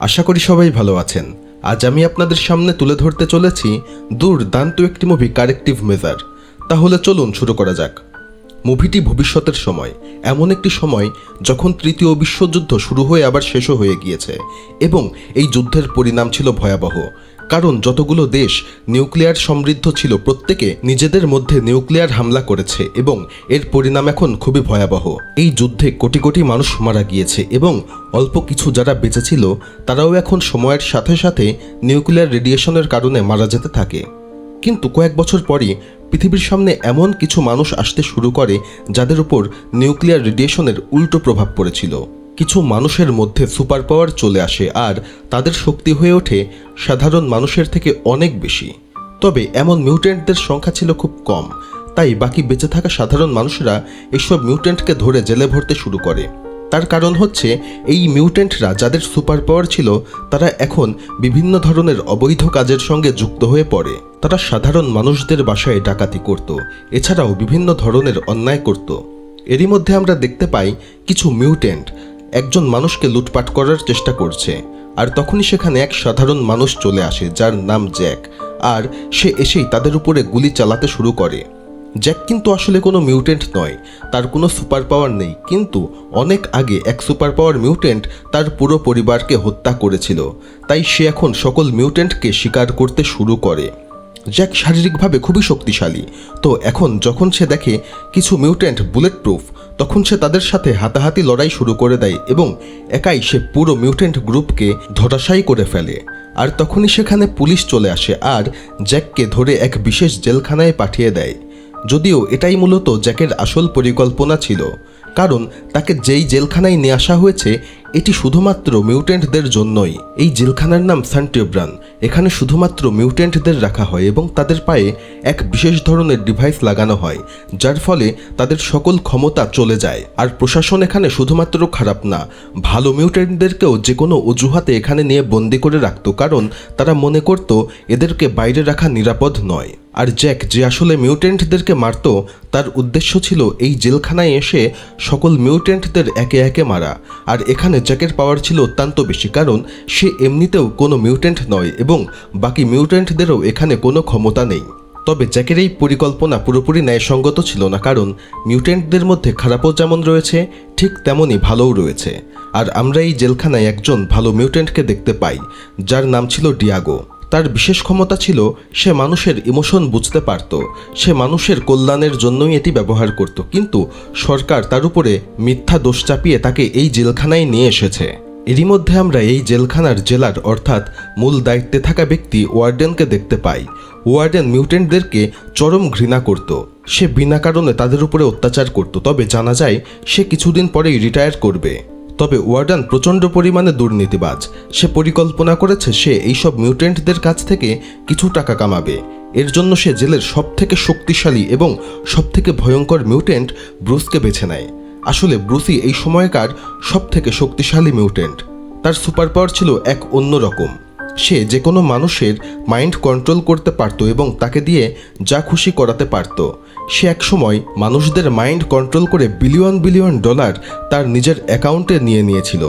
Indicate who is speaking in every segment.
Speaker 1: আশা করি সবাই ভালো আছেন। আজ আমি আপনাদের সামনে তুলে ধরতে চলেছি দুর্দান্ত একটি মুভি কারেক্টিভ মেজার তাহলে চলুন শুরু করা যাক। মুভিটি ভবিষ্যতের সময়। এমন একটি সময় যখন তৃতীয় বিশ্বযুদ্ধ শুরু হয়ে আবার শেষও হয়ে গিয়েছে এবং এই যুদ্ধের পরিণাম ছিল ভয়াবহ। কারণ যতগুলো দেশ নিউক্লিয়ার সমৃদ্ধ ছিল, প্রত্যেকে নিজেদের মধ্যে নিউক্লিয়ার হামলা করেছে এবং এর পরিণাম এখন খুবই ভয়াবহ। এই যুদ্ধে কোটি কোটি মানুষ মারা গিয়েছে এবং অল্প কিছু যারা বেঁচে ছিল, তারাও এখন সময়ের সাথে সাথে নিউক্লিয়ার রেডিয়েশনের কারণে মারা যেতে থাকে। কিন্তু কয়েক বছর পরই পৃথিবীর সামনে এমন কিছু মানুষ আসতে শুরু করে, যাদের উপর নিউক্লিয়ার রেডিয়েশনের উল্টো প্রভাব পড়েছিল। কিছু মানুষের মধ্যে সুপার পাওয়ার চলে আসে আর তাদের শক্তি হয়ে ওঠে সাধারণ মানুষের থেকে অনেক বেশি। তবে এমন মিউটেন্টদের সংখ্যা ছিল খুব কম, তাই বাকি বেঁচে থাকা সাধারণ মানুষরা এসব মিউটেন্টকে ধরে জেলে ভরতে শুরু করে। তার কারণ হচ্ছে, এই মিউটেন্টরা যাদের সুপার পাওয়ার ছিল, তারা এখন বিভিন্ন ধরনের অবৈধ কাজের সঙ্গে যুক্ত হয়ে পড়ে। তারা সাধারণ মানুষদের বাসায় ডাকাতি করত, এছাড়াও বিভিন্ন ধরনের অন্যায় করত। এরই মধ্যে আমরা দেখতে পাই কিছু মিউটেন্ট একজন মানুষকে লুটপাট করার চেষ্টা করছে, আর তখনই সেখানে এক সাধারণ মানুষ চলে আসে যার নাম জ্যাক, আর সে এসেই তাদের উপরে গুলি চালাতে শুরু করে। জ্যাক কিন্তু আসলে কোনো মিউটেন্ট নয়, তার কোনো সুপার পাওয়ার নেই, কিন্তু অনেক আগে এক সুপার পাওয়ার মিউটেন্ট তার পুরো পরিবারকে হত্যা করেছিল, তাই সে এখন সকল মিউটেন্টকে শিকার করতে শুরু করে। জ্যাক শারীরিকভাবে খুবই শক্তিশালী। তো এখন যখন সে দেখে কিছু মিউটেন্ট বুলেট প্রুফ তখন সে তাদের সাথে হাতাহাতি লড়াই শুরু করে দেয় এবং একাই সে পুরো মিউটেন্ট গ্রুপকে ধরাশায়ী করে ফেলে। আর তখনই সেখানে পুলিশ চলে আসে আর জ্যাককে ধরে এক বিশেষ জেলখানায় পাঠিয়ে দেয়। যদিও এটাই মূলত জ্যাকের আসল পরিকল্পনা ছিল, কারণ তাকে যেই জেলখানায় নিয়ে আসা হয়েছে এটি শুধুমাত্র মিউটেন্টদের জন্যই। এই জেলখানার নাম সান্টিব্রান এখানে শুধুমাত্র মিউটেন্টদের রাখা হয় এবং তাদের পায়ে এক বিশেষ ধরনের ডিভাইস লাগানো হয়, যার ফলে তাদের সকল ক্ষমতা চলে যায়। আর প্রশাসন এখানে শুধুমাত্র খারাপ না, ভালো মিউটেন্টদেরকেও যে কোনো অজুহাতে এখানে নিয়ে বন্দি করে রাখত, কারণ তারা মনে করত এদেরকে বাইরে রাখা নিরাপদ নয়। আর জ্যাক যে আসলে মিউটেন্টদেরকে মারত, তার উদ্দেশ্য ছিল এই জেলখানায় এসে সকল মিউটেন্টদের একে একে মারা। আর এখানে জ্যাকের পাওয়ার ছিল অত্যন্ত বেশি, কারণ সে এমনিতেও কোনো মিউটেন্ট নয় এবং বাকি মিউটেন্টদেরও এখানে কোনো ক্ষমতা নেই। তবে জ্যাকের এই পরিকল্পনা পুরোপুরি ন্যায়সঙ্গত ছিল না, কারণ মিউটেন্টদের মধ্যে খারাপও যেমন রয়েছে, ঠিক তেমনই ভালোও রয়েছে। আর আমরা এই জেলখানায় একজন ভালো মিউটেন্টকে দেখতে পাই, যার নাম ছিল ডিয়াগো। তার বিশেষ ক্ষমতা ছিল সে মানুষের ইমোশন বুঝতে পারত। সে মানুষের কল্যাণের জন্যই এটি ব্যবহার করত। কিন্তু সরকার তার উপরে মিথ্যা দোষ চাপিয়ে তাকে এই জেলখানায় নিয়ে এসেছে। এরই মধ্যে আমরা এই জেলখানার জেলার অর্থাৎ মূল দায়িত্বে থাকা ব্যক্তি ওয়ার্ডেনকে দেখতে পাই। ওয়ার্ডেন মিউটেন্টদেরকে চরম ঘৃণা করত। সে বিনা কারণে তাদের উপরে অত্যাচার করত। তবে জানা যায়, সে কিছুদিন পরেই রিটায়ার করবে। তবে ওয়ার্ডান প্রচণ্ড পরিমাণে দুর্নীতিবাজ। সে পরিকল্পনা করেছে সে এইসব মিউটেন্টদের কাছ থেকে কিছু টাকা কামাবে। এর জন্য সে জেলের সবথেকে শক্তিশালী এবং সবথেকে ভয়ঙ্কর মিউটেন্ট ব্রুসকে বেছে নেয়। আসলে ব্রুসি এই সময়কার সবথেকে শক্তিশালী মিউটেন্ট। তার সুপার পাওয়ার ছিল এক অন্য রকম সে যে কোনো মানুষের মাইন্ড কন্ট্রোল করতে পারত এবং তাকে দিয়ে যা খুশি করাতে পারত। সে একসময় মানুষদের মাইন্ড কন্ট্রোল করে বিলিয়ন বিলিয়ন ডলার তার নিজের অ্যাকাউন্টে নিয়ে নিয়েছিল।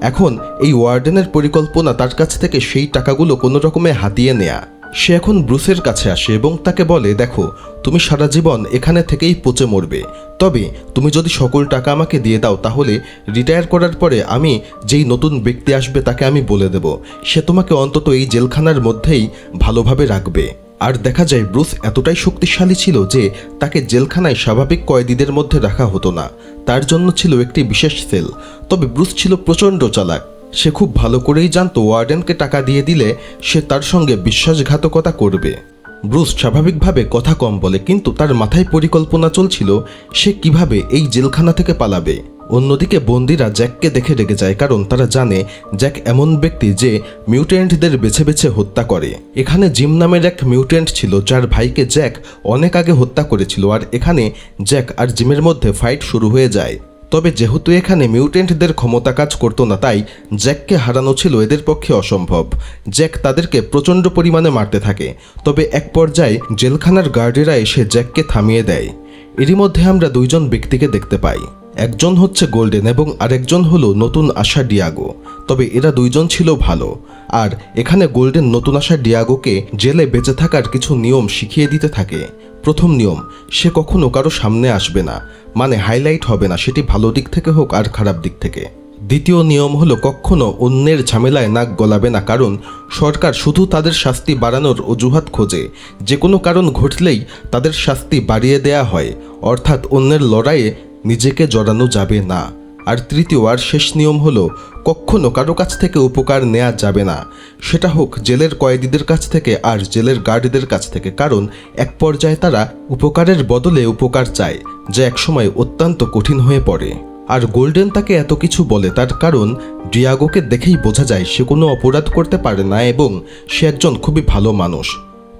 Speaker 1: এখন এই ওয়ার্ডেনের পরিকল্পনা তার কাছ থেকে সেই টাকাগুলো কোনো রকমে হাতিয়ে নেয়া। সে এখন ব্রুসের কাছে আসে এবং তাকে বলে, দেখো, তুমি সারা জীবন এখানে থেকেই পচে মরবে। তবে তুমি যদি সকল টাকা আমাকে দিয়ে দাও তাহলে রিটায়ার করার পরে আমি যেই নতুন ব্যক্তি আসবে তাকে আমি বলে দেব। সে তোমাকে অন্তত এই জেলখানার মধ্যেই ভালোভাবে রাখবে। আর দেখা যায় ব্রুস এতটাই শক্তিশালী ছিল যে তাকে জেলখানায় স্বাভাবিক কয়েদিদের মধ্যে রাখা হতো না। তার জন্য ছিল একটি বিশেষ সেল। তবে ব্রুস ছিল প্রচণ্ড চালাক। সে খুব ভালো করেই জানতো ওয়ার্ডেনকে টাকা দিয়ে দিলে সে তার সঙ্গে বিশ্বাসঘাতকতা করবে। ব্রুস স্বাভাবিকভাবে কথা কম বলে, কিন্তু তার মাথায় পরিকল্পনা চলছিল সে কীভাবে এই জেলখানা থেকে পালাবে। অন্যদিকে বন্দিরা জ্যাককে দেখে রেগে যায়, কারণ তারা জানে জ্যাক এমন ব্যক্তি যে মিউটেন্টদের বেছে বেছে হত্যা করে। এখানে জিম নামের এক মিউটেন্ট ছিল, যার ভাইকে জ্যাক অনেক আগে হত্যা করেছিল, আর এখানে জ্যাক আর জিমের মধ্যে ফাইট শুরু হয়ে যায়। তবে যেহেতু এখানে মিউটেন্টদের ক্ষমতা কাজ করতো না, তাই জ্যাককে হারানো ছিল এদের পক্ষে অসম্ভব। জ্যাক তাদেরকে প্রচণ্ড পরিমাণে মারতে থাকে, তবে এক পর্যায়ে জেলখানার গার্ডেরা এসে জ্যাককে থামিয়ে দেয়। এরই মধ্যে আমরা দুইজন ব্যক্তিকে দেখতে পাই। একজন হচ্ছে গোল্ডেন এবং আরেকজন হলো নতুন আসা ডিয়াগো। তবে এরা দুইজন ছিল ভালো। আর এখানে গোল্ডেন নতুন আসা ডিয়াগোকে জেলে বেঁচে থাকার কিছু নিয়ম শিখিয়ে দিতে থাকে। প্রথম নিয়ম, সে কখনো কারও সামনে আসবে না। মানে হাইলাইট হবে না, সেটি ভালো দিক থেকে হোক আর খারাপ দিক থেকে। দ্বিতীয় নিয়ম হলো কখনো অন্যের ঝামেলায় নাক গলাবে না, কারণ সরকার শুধু তাদের শাস্তি বাড়ানোর অজুহাত খোঁজে। যে কোনো কারণ ঘটলেই তাদের শাস্তি বাড়িয়ে দেয়া হয়, অর্থাৎ অন্যের লড়াইয়ে নিজেকে জড়ানো যাবে না। আর তৃতীয় আর শেষ নিয়ম হলো, কখনো কারও কাছ থেকে উপকার নেওয়া যাবে না। সেটা হোক জেলের কয়েদিদের কাছ থেকে আর জেলের গার্ডদের কাছ থেকে, কারণ এক পর্যায়ে তারা উপকারের বদলে উপকার চায়, যা একসময় অত্যন্ত কঠিন হয়ে পড়ে। আর গোল্ডেন তাকে এত কিছু বলে, তার কারণ ডিয়াগোকে দেখেই বোঝা যায় সে কোনো অপরাধ করতে পারে না এবং সে একজন খুবই ভালো মানুষ।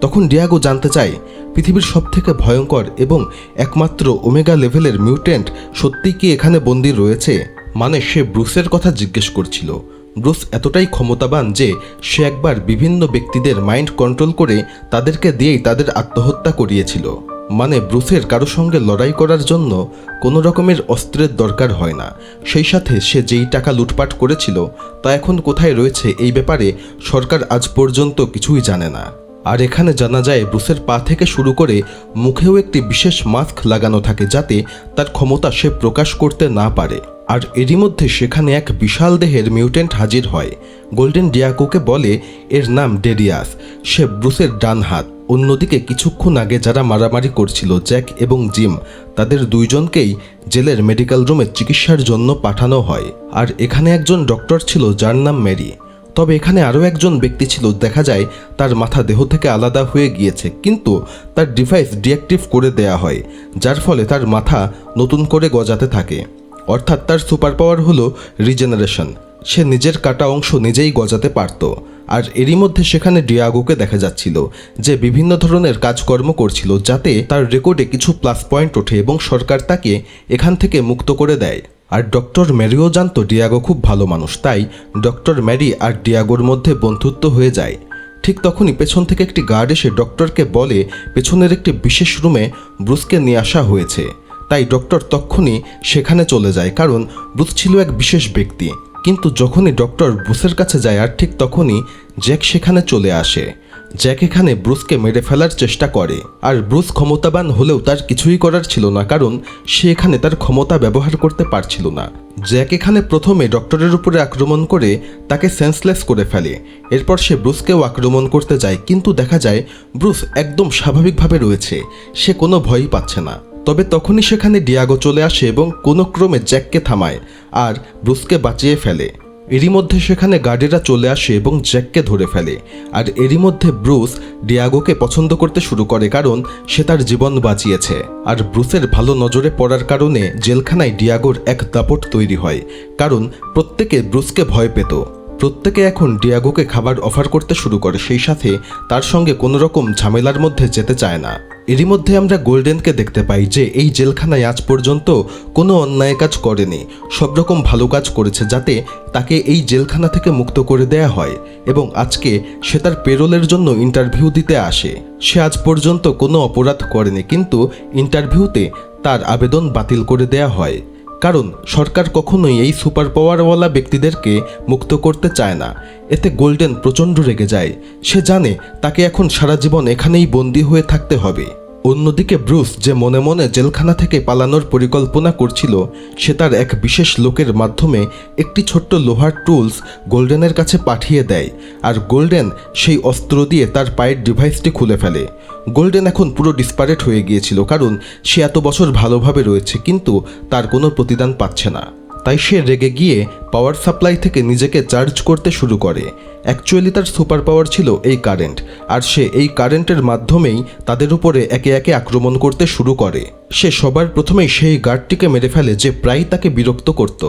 Speaker 1: তখন ডিয়াগো জানতে চায়, পৃথিবীর সবথেকে ভয়ঙ্কর এবং একমাত্র ওমেগা লেভেলের মিউটেন্ট সত্যি কি এখানে বন্দি রয়েছে? মানে সে ব্রুসের কথা জিজ্ঞেস করছিল। ব্রুস এতটাই ক্ষমতাবান যে সে একবার বিভিন্ন ব্যক্তিদের মাইন্ড কন্ট্রোল করে তাদেরকে দিয়েই তাদের আত্মহত্যা করিয়েছিল। মানে ব্রুসের কারও সঙ্গে লড়াই করার জন্য কোনো রকমের অস্ত্রের দরকার হয় না। সেই সাথে সে যেই টাকা লুটপাট করেছিল তা এখন কোথায় রয়েছে এই ব্যাপারে সরকার আজ পর্যন্ত কিছুই জানে না। আর এখানে জানা যায়, ব্রুসের পা থেকে শুরু করে মুখেও একটি বিশেষ মাস্ক লাগানো থাকে যাতে তার ক্ষমতা সে প্রকাশ করতে না পারে। আর এরই মধ্যে সেখানে এক বিশাল দেহের মিউটেন্ট হাজির হয়। গোল্ডেন ডিয়াকোকে বলে এর নাম ডেরিয়াস। সে ব্রুসের ডান হাত। অন্যদিকে কিছুক্ষণ আগে যারা মারামারি করছিল জ্যাক এবং জিম, তাদের দুইজনকেই জেলের মেডিকেল রুমে চিকিৎসার জন্য পাঠানো হয়। আর এখানে একজন ডক্টর ছিল যার নাম মেরি তবে এখানে আরও একজন ব্যক্তি ছিল, দেখা যায় তার মাথা দেহ থেকে আলাদা হয়ে গিয়েছে, কিন্তু তার ডিভাইস ডিঅ্যাক্টিভ করে দেয়া হয়, যার ফলে তার মাথা নতুন করে গজাতে থাকে। অর্থাৎ তার সুপার পাওয়ার হলো রিজেনারেশন সে নিজের কাটা অংশ নিজেই গজাতে পারত। আর এরই মধ্যে সেখানে ডিয়াগোকে দেখা যাচ্ছিল, যে বিভিন্ন ধরনের কাজকর্ম করছিল, যাতে তার রেকর্ডে কিছু প্লাস পয়েন্ট ওঠে এবং সরকার তাকে এখান থেকে মুক্ত করে দেয়। আর ডক্টর ম্যারিও জানতো ডিয়াগো খুব ভালো মানুষ, তাই ডক্টর ম্যারি আর ডিয়াগোর মধ্যে বন্ধুত্ব হয়ে যায়। ঠিক তখনই পেছন থেকে একটি গার্ড এসে ডক্টরকে বলে, পেছনের একটি বিশেষ রুমে ব্রুসকে নিয়ে আসা হয়েছে। তাই ডক্টর তক্ষুনি সেখানে চলে যায়, কারণ ব্রুস ছিল এক বিশেষ ব্যক্তি। কিন্তু যখনই ডক্টর ব্রুসের কাছে যায়, আর ঠিক তখনই জ্যাক সেখানে চলে আসে। জ্যাক এখানে ব্রুসকে মেরে ফেলার চেষ্টা করে, আর ব্রুস ক্ষমতাবান হলেও তার কিছুই করার ছিল না, কারণ সে এখানে তার ক্ষমতা ব্যবহার করতে পারছিল না। জ্যাক এখানে প্রথমে ডক্টরের উপরে আক্রমণ করে তাকে সেন্সলেস করে ফেলে। এরপর সে ব্রুসকেও আক্রমণ করতে যায়, কিন্তু দেখা যায় ব্রুস একদম স্বাভাবিকভাবে রয়েছে, সে কোনো ভয়ই পাচ্ছে না। তবে তখনই সেখানে ডিয়াগো চলে আসে এবং কোনো ক্রমে জ্যাককে থামায়, আর ব্রুসকে বাঁচিয়ে ফেলে। এরই মধ্যে সেখানে গার্ডেরা চলে আসে এবং জ্যাককে ধরে ফেলে। আর এরই মধ্যে ব্রুস ডিয়াগোকে পছন্দ করতে শুরু করে কারণ সে তার জীবন বাঁচিয়েছে। আর ব্রুসের ভালো নজরে পড়ার কারণে জেলখানায় ডিয়াগোর এক দাপট তৈরি হয়, কারণ প্রত্যেকে ব্রুসকে ভয় পেত। প্রত্যেকে এখন ডিয়াগোকে খাবার অফার করতে শুরু করে, সেই সাথে তার সঙ্গে কোনো রকম ঝামেলার মধ্যে যেতে চায় না। এরই মধ্যে আমরা গোল্ডেনকে দেখতে পাই যে এই জেলখানায় আজ পর্যন্ত কোনো অন্যায় কাজ করেনি। সব রকম ভালো কাজ করেছে যাতে তাকে এই জেলখানা থেকে মুক্ত করে দেয়া হয় এবং আজকে সে তার পেরোলের জন্য ইন্টারভিউ দিতে আসে। সে আজ পর্যন্ত কোনো অপরাধ করেনি, কিন্তু ইন্টারভিউতে তার আবেদন বাতিল করে দেয়া হয়। কারণ সরকার কখনোই এই সুপার পাওয়ারওয়ালা ব্যক্তিদেরকে মুক্ত করতে চায় না। এতে গোল্ডেন প্রচণ্ড রেগে যায়। সে জানে তাকে এখন সারা জীবন এখানেই বন্দী হয়ে থাকতে হবে। অন্যদিকে ব্রুস যে মনে মনে জেলখানা থেকে পালানোর পরিকল্পনা করছিল, সে তার এক বিশেষ লোকের মাধ্যমে একটি ছোট্ট লোহার টুলস গোল্ডেনের কাছে পাঠিয়ে দেয় আর গোল্ডেন সেই অস্ত্র দিয়ে তার পায়ের ডিভাইসটি খুলে ফেলে। গোল্ডেন এখন পুরো ডিসপারেট হয়ে গিয়েছিল, কারণ সে এত বছর ভালোভাবে রয়েছে, কিন্তু তার কোনো প্রতিদান পাচ্ছে না। তাই সে রেগে গিয়ে পাওয়ার সাপ্লাই থেকে নিজেকে চার্জ করতে শুরু করে। অ্যাকচুয়ালি তার সুপার পাওয়ার ছিল এই কারেন্ট আর সে এই কারেন্টের মাধ্যমেই তাদের উপরে একে একে আক্রমণ করতে শুরু করে। সে সবার প্রথমেই সেই গার্ডটিকে মেরে ফেলে যে প্রায় তাকে বিরক্ত করত।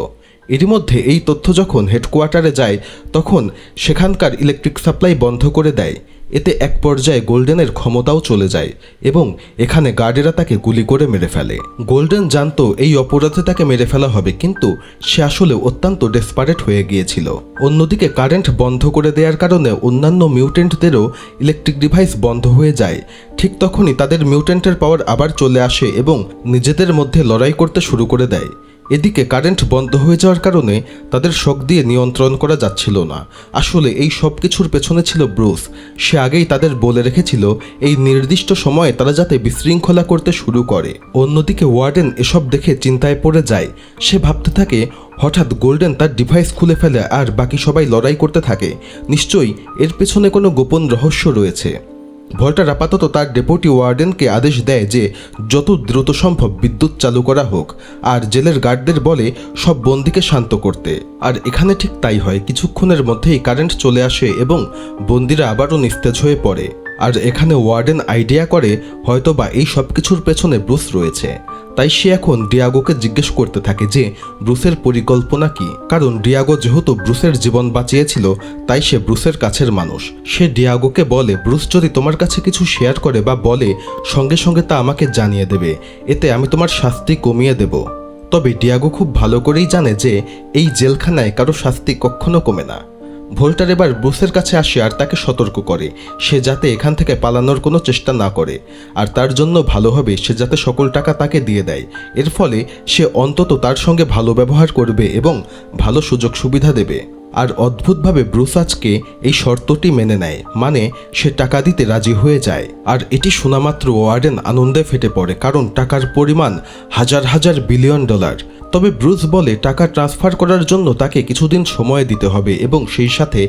Speaker 1: এরই মধ্যে এই তথ্য যখন হেডকোয়ার্টারে যায়, তখন সেখানকার ইলেকট্রিক সাপ্লাই বন্ধ করে দেয়। এতে এক পর্যায়ে গোল্ডেনের ক্ষমতাও চলে যায় এবং এখানে গার্ডেরা তাকে গুলি করে মেরে ফেলে। গোল্ডেন জানতো এই অপরাধে তাকে মেরে ফেলা হবে, কিন্তু সে আসলে অত্যন্ত ডেসপারেট হয়ে গিয়েছিল। অন্যদিকে কারেন্ট বন্ধ করে দেওয়ার কারণে অন্যান্য মিউটেন্টদেরও ইলেকট্রিক ডিভাইস বন্ধ হয়ে যায়। ঠিক তখনই তাদের মিউটেন্টের পাওয়ার আবার চলে আসে এবং নিজেদের মধ্যে লড়াই করতে শুরু করে দেয়। এদিকে কারেন্ট বন্ধ হয়ে যাওয়ার কারণে তাদের শক দিয়ে নিয়ন্ত্রণ করা যাচ্ছিল না। আসলে এই সব কিছুর পেছনে ছিল ব্রুস। সে আগেই তাদের বলে রেখেছিল, এই নির্দিষ্ট সময়ে তারা যাতে বিশৃঙ্খলা করতে শুরু করে। অন্যদিকে ওয়ার্ডেন এসব দেখে চিন্তায় পড়ে যায়। সে ভাবতে থাকে, হঠাৎ গোল্ডেন তার ডিভাইস খুলে ফেলে আর বাকি সবাই লড়াই করতে থাকে। নিশ্চয়ই এর পেছনে কোনো গোপন রহস্য রয়েছে। ভল্টার আপাতত তার ডেপুটি ওয়ার্ডেনকে আদেশ দেয় যে যত দ্রুত সম্ভব বিদ্যুৎ চালু করা হোক, আর জেলের গার্ডদের বলে সব বন্দিকে শান্ত করতে। আর এখানে ঠিক তাই হয়, কিছুক্ষণের মধ্যেই কারেন্ট চলে আসে এবং বন্দিরা আবারও নিস্তেজ হয়ে পড়ে। আর এখানে ওয়ার্ডেন আইডিয়া করে হয়তোবা এই সব কিছুর পেছনে ব্রুস রয়েছে। তাই সে এখন ডিয়াগোকে জিজ্ঞেস করতে থাকে যে, ব্রুসের পরিকল্পনা কি? কারণ ডিয়াগো যেহেতু ব্রুসের জীবন বাঁচিয়েছিল, তাই সে ব্রুসের কাছের মানুষ। সে ডিয়াগোকে বলে, ব্রুস যদি তোমার কাছে কিছু শেয়ার করে বা বলে, সঙ্গে সঙ্গে তা আমাকে জানিয়ে দেবে। এতে আমি তোমার শাস্তি কমিয়ে দেব। তবে ডিয়াগো খুব ভালো করেই জানে যে, এই জেলখানায় কারও শাস্তি কখনো কমে না। ভোল্টার এবার ব্রুসের কাছে আসে আর তাকে সতর্ক করে। সে যাতে এখান থেকে পালানোর কোনো চেষ্টা না করে। আর তার জন্য ভালো হবে, সে যাতে সকল টাকা তাকে দিয়ে দেয়। এর ফলে সে অন্তত তার সঙ্গে ভালো ব্যবহার করবে এবং ভালো সুযোগ সুবিধা দেবে। আর অদ্ভুতভাবে ব্রুস আজকে এই শর্তটি মেনে নেয় মানে সে টাকা দিতে রাজি হয়ে যায়। আর এটি শোনামাত্র ওয়ার্ডেন আনন্দে ফেটে পড়ে, কারণ টাকার পরিমাণ হাজার হাজার বিলিয়ন ডলার। তবে ব্রুস বলে, টাকা ট্রান্সফার করার জন্য তাকে কিছুদিন সময় দিতে হবে এবং সেই সাথে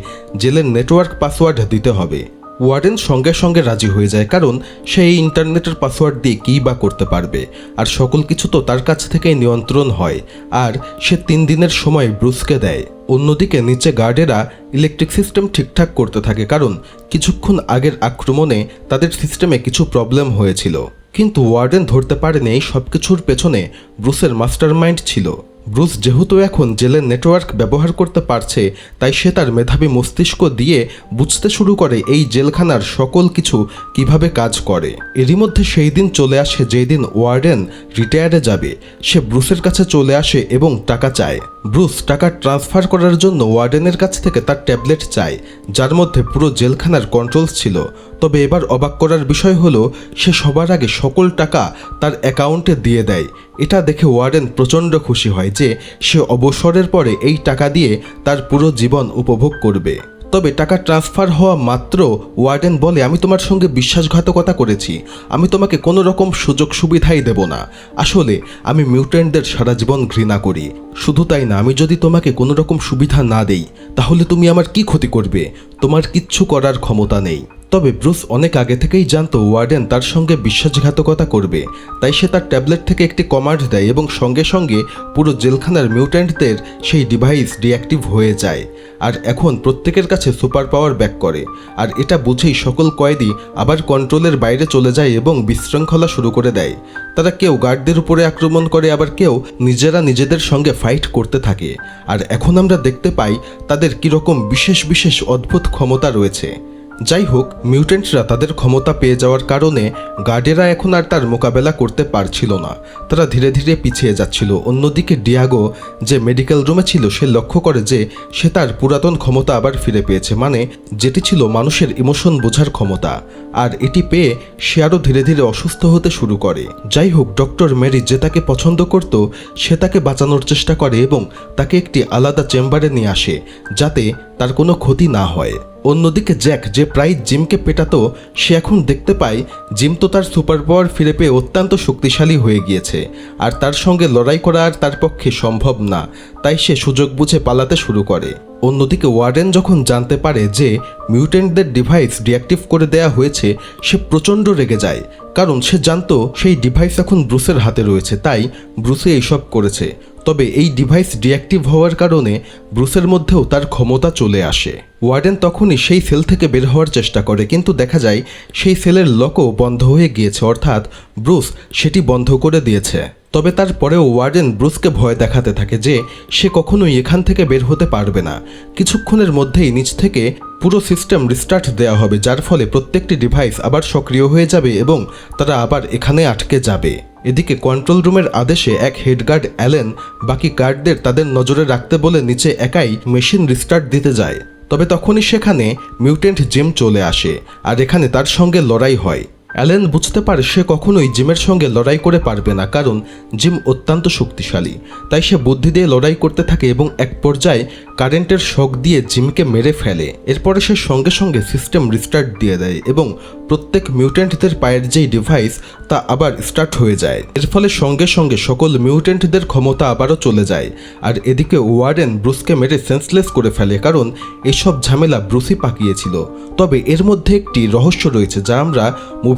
Speaker 1: জেলের নেটওয়ার্ক পাসওয়ার্ড দিতে হবে। ওয়ার্ডেন সঙ্গে সঙ্গে রাজি হয়ে যায়, কারণ সে এই ইন্টারনেটের পাসওয়ার্ড দিয়ে কী বা করতে পারবে। আর সকল কিছু তো তার কাছ থেকেই নিয়ন্ত্রণ হয়, আর সে তিন দিনের সময় ব্রুসকে দেয়। অন্যদিকে নিচে গার্ডেরা ইলেকট্রিক সিস্টেম ঠিকঠাক করতে থাকে, কারণ কিছুক্ষণ আগের আক্রমণে তাদের সিস্টেমে কিছু প্রবলেম হয়েছিল। কিন্তু ওয়ার্ডেন ধরতে পারেনি এই সব কিছুর পেছনে ব্রুসের মাস্টারমাইন্ড ছিল। ব্রুস যেহেতু এখন জেলের নেটওয়ার্ক ব্যবহার করতে পারছে, তাই সে তার মেধাবী মস্তিষ্ক দিয়ে বুঝতে শুরু করে এই জেলখানার সকল কিছু কীভাবে কাজ করে। এরই মধ্যে সেই দিন চলে আসে যেই দিন ওয়ার্ডেন রিটায়ারে যাবে। সে ব্রুসের কাছে চলে আসে এবং টাকা চায়। ব্রুস টাকা ট্রান্সফার করার জন্য ওয়ার্ডেনের কাছ থেকে তার ট্যাবলেট চায়, যার মধ্যে পুরো জেলখানার কন্ট্রোলস ছিল। তবে এবার অবাক করার বিষয় হলো, সে সবার আগে সকল টাকা তার অ্যাকাউন্টে দিয়ে দেয়। এটা দেখে ওয়ার্ডেন প্রচণ্ড খুশি হয় যে সে অবসরের পরে এই টাকা দিয়ে তার পুরো জীবন উপভোগ করবে। তবে টাকা ট্রান্সফার হওয়া মাত্র ওয়ার্ডেন বলে, আমি তোমার সঙ্গে বিশ্বাসঘাতকতা করেছি। আমি তোমাকে কোনো রকম সুযোগ সুবিধাই দেব না। আসলে, আমি মিউটেন্টদের সারা জীবন ঘৃণা করি। শুধু তাই না, আমি যদি তোমাকে কোনো রকম সুবিধা না দেই, তাহলে তুমি আমার কি ক্ষতি করবে? তোমার কিচ্ছু করার ক্ষমতা নেই। তবে ব্রুস অনেক আগে থেকেই জানত ওয়ার্ডেন তার সঙ্গে বিশ্বাসঘাতকতা করবে। তাই সে তার ট্যাবলেট থেকে একটি কমান্ড দেয় এবং সঙ্গে সঙ্গে পুরো জেলখানার মিউট্যান্টদের সেই ডিভাইস ডিঅ্যাক্টিভ হয়ে যায়। আর এখন প্রত্যেকের কাছে সুপার পাওয়ার ব্যাক করে। আর এটা বুঝেই সকল কয়েদি আবার কন্ট্রোলের বাইরে চলে যায় এবং বিশৃঙ্খলা শুরু করে দেয়। তারা কেউ গার্ডদের উপরে আক্রমণ করে, আবার কেউ নিজেরা নিজেদের সঙ্গে ফাইট করতে থাকে। আর এখন আমরা দেখতে পাই তাদের কীরকম বিশেষ বিশেষ অদ্ভুত ক্ষমতা রয়েছে। যাই হোক মিউটেন্টরা তাদের ক্ষমতা পেয়ে যাওয়ার কারণে গার্ডেরা এখন আর তার মোকাবেলা করতে পারছিল না। তারা ধীরে ধীরে পিছিয়ে যাচ্ছিল। অন্যদিকে ডিয়াগো যে মেডিকেল রুমে ছিল, সে লক্ষ্য করে যে সে তার পুরাতন ক্ষমতা আবার ফিরে পেয়েছে মানে যেটি ছিল মানুষের ইমোশন বোঝার ক্ষমতা। আর এটি পেয়ে সে আরও ধীরে ধীরে অসুস্থ হতে শুরু করে। যাই হোক, ডক্টর মেরি যে তাকে পছন্দ করত, সে তাকে বাঁচানোর চেষ্টা করে এবং তাকে একটি আলাদা চেম্বারে নিয়ে আসে, যাতে তার কোনো ক্ষতি না হয়। অন্যদিকে জ্যাক যে প্রায় জিমকে পেটাতো, সে এখন দেখতে পায় জিম তো তার সুপার পাওয়ার ফিরে পেয়ে অত্যন্ত শক্তিশালী হয়ে গিয়েছে। আর তার সঙ্গে লড়াই করা আর তার পক্ষে সম্ভব না, তাই সে সুযোগ বুঝে পালাতে শুরু করে। অন্যদিকে ওয়ার্ডেন যখন জানতে পারে যে মিউটেন্টদের ডিভাইস ডিঅ্যাক্টিভ করে দেয়া হয়েছে, সে প্রচণ্ড রেগে যায়, কারণ সে জানতো সেই ডিভাইস এখন ব্রুসের হাতে রয়েছে, তাই ব্রুসে এইসব করেছে। তবে এই ডিভাইস ডিঅ্যাক্টিভ হওয়ার কারণে ব্রুসের মধ্যেও তার ক্ষমতা চলে আসে। ওয়ার্ডেন তখনই সেই সেল থেকে বের হওয়ার চেষ্টা করে, কিন্তু দেখা যায় সেই সেলের লকও বন্ধ হয়ে গিয়েছে, অর্থাৎ ব্রুস সেটি বন্ধ করে দিয়েছে। তবে তারপরেও ওয়ার্ডেন ব্রুসকে ভয় দেখাতে থাকে যে সে কখনোই এখান থেকে বের হতে পারবে না। কিছুক্ষণের মধ্যেই নিচ থেকে পুরো সিস্টেম রিস্টার্ট দেওয়া হবে, যার ফলে প্রত্যেকটি ডিভাইস আবার সক্রিয় হয়ে যাবে এবং তারা আবার এখানে আটকে যাবে। এদিকে কন্ট্রোল রুমের আদেশে এক হেডগার্ড অ্যালেন বাকি গার্ডদের তাদের নজরে রাখতে বলে নিচে একাই মেশিন রিস্টার্ট দিতে যায়। তবে তখনই সেখানে মিউটেন্ট জিম চলে আসে, আর এখানে তার সঙ্গে লড়াই হয়। অ্যালেন বুঝতে পারে সে কখনোই জিমের সঙ্গে লড়াই করে পারবে না, কারণ জিম অত্যন্ত শক্তিশালী। তাই সে বুদ্ধি দিয়ে লড়াই করতে থাকে এবং এক পর্যায়ে কারেন্টের শক দিয়ে জিমকে মেরে ফেলে। এরপরে সে সঙ্গে সঙ্গে সিস্টেম রিস্টার্ট দিয়ে দেয় এবং প্রত্যেক মিউটেন্টদের পায়ের যেই ডিভাইস, তা আবার স্টার্ট হয়ে যায়। এর ফলে সঙ্গে সঙ্গে সকল মিউটেন্টদের ক্ষমতা আবারও চলে যায়। আর এদিকে ওয়ার্ডেন ব্রুসকে মেরে সেন্সলেস করে ফেলে, কারণ এসব ঝামেলা ব্রুসই পাকিয়েছিল। তবে এর মধ্যে একটি রহস্য রয়েছে, যা আমরা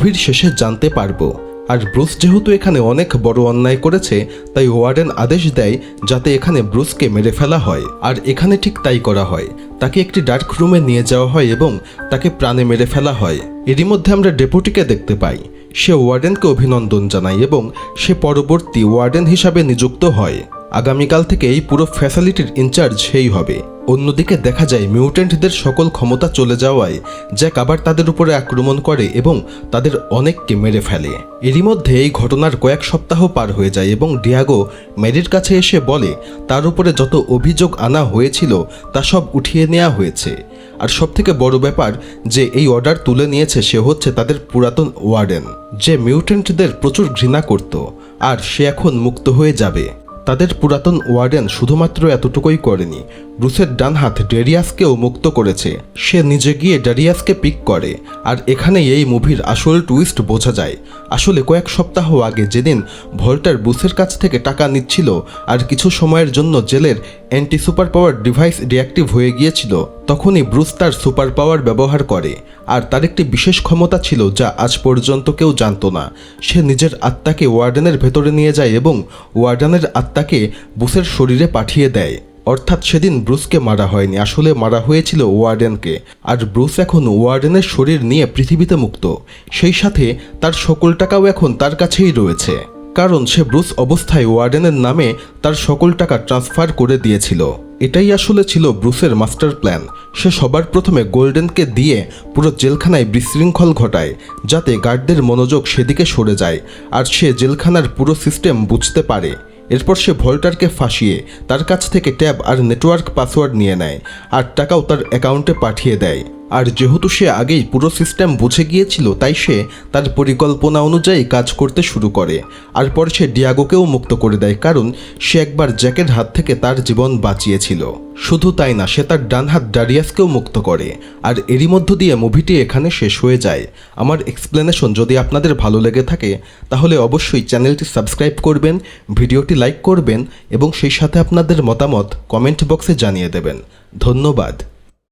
Speaker 1: মুভির শেষে জানতে পারব। আর ব্রুস যেহেতু এখানে অনেক বড় অন্যায় করেছে, তাই ওয়ার্ডেন আদেশ দেয় যাতে এখানে ব্রুসকে মেরে ফেলা হয়। আর এখানে ঠিক তাই করা হয়। তাকে একটি ডার্ক রুমে নিয়ে যাওয়া হয় এবং তাকে প্রাণে মেরে ফেলা হয়। এরই মধ্যে আমরা ডেপুটিকে দেখতে পাই। সে ওয়ার্ডেনকে অভিনন্দন জানায় এবং সে পরবর্তী ওয়ার্ডেন হিসাবে নিযুক্ত হয়। আগামীকাল থেকে এই পুরো ফ্যাসিলিটির ইনচার্জ সেই হবে। অন্যদিকে দেখা যায় মিউটেন্টদের সকল ক্ষমতা চলে যাওয়ায় জ্যাক আবার তাদের উপরে আক্রমণ করে এবং তাদের অনেককে মেরে ফেলে। এরই মধ্যে এই ঘটনার কয়েক সপ্তাহ পার হয়ে যায় এবং ডিয়াগো ম্যারির কাছে এসে বলে, তার উপরে যত অভিযোগ আনা হয়েছিল, তা সব উঠিয়ে নেওয়া হয়েছে। আর সবথেকে বড় ব্যাপার, যে এই অর্ডার তুলে নিয়েছে সে হচ্ছে তাদের পুরাতন ওয়ার্ডেন যে মিউটেন্টদের প্রচুর ঘৃণা করত, আর সে এখন মুক্ত হয়ে যাবে। তাদের পুরাতন ওয়ার্ডেন শুধুমাত্র এতটুকুই করেনি ব্রুসের ডান হাত ডেরিয়াসকেও মুক্ত করেছে। সে নিজে গিয়ে ডেরিয়াসকে পিক করে, আর এখানেই এই মুভির আসল টুইস্ট বোঝা যায়। আসলে কয়েক সপ্তাহ আগে যেদিন ভল্টার ব্রুসের কাছ থেকে টাকা নিচ্ছিল, আর কিছু সময়ের জন্য জেলের anti super power device deactive হয়ে গিয়েছিল, তখনই ব্রুস তার সুপার পাওয়ার ব্যবহার করে। আর তার একটি বিশেষ ক্ষমতা ছিল যা আজ পর্যন্ত কেউ জানতো না। সে নিজের আত্মাকে ওয়ার্ডেনের ভেতরে নিয়ে যায় এবং ওয়ার্ডেনের আত্মাকে বুসের শরীরে পাঠিয়ে দেয়। অর্থাৎ সেদিন ব্রুসকে মারা হয়নি। আসলে মারা হয়েছিল ওয়ার্ডেনকে। আর ব্রুস এখন ওয়ার্ডেনের শরীর নিয়ে পৃথিবীতে মুক্ত। সেই সাথে তার সকল টাকাও এখন তার কাছেই রয়েছে। কারণ সে ব্রুস অবস্থায় ওয়ার্ডেনের নামে তার সকল টাকা ট্রান্সফার করে দিয়েছিল। এটাই আসলে ছিল ব্রুসের মাস্টার প্ল্যান। সে সবার প্রথমে গোল্ডেনকে দিয়ে পুরো জেলখানায় বিশৃঙ্খল ঘটায়, যাতে গার্ডদের মনোযোগ সেদিকে সরে যায়। আর সে জেলখানার পুরো সিস্টেম বুঝতে পারে। এরপর সে ভল্টারকে ফাঁসিয়ে তার কাছ থেকে ট্যাব আর নেটওয়ার্ক পাসওয়ার্ড নিয়ে নেয় আর টাকাও তার অ্যাকাউন্টে পাঠিয়ে দেয়। আর যেহেতু সে আগেই পুরো সিস্টেম বুঝে গিয়েছিল, তাই সে তার পরিকল্পনা অনুযায়ী কাজ করতে শুরু করে। আর পর সে ডিয়াগোকেও মুক্ত করে দেয়, কারণ সে একবার জ্যাকের হাত থেকে তার জীবন বাঁচিয়েছিল। শুধু তাই না, সে তার ডান হাত ডারিয়াসকেও মুক্ত করে। আর এরই মধ্য দিয়ে মুভিটি এখানে শেষ হয়ে যায়। আমার এক্সপ্লেনেশন যদি আপনাদের ভালো লেগে থাকে, তাহলে অবশ্যই চ্যানেলটি সাবস্ক্রাইব করবেন, ভিডিওটি লাইক করবেন এবং সেই সাথে আপনাদের মতামত কমেন্ট বক্সে জানিয়ে দেবেন। ধন্যবাদ।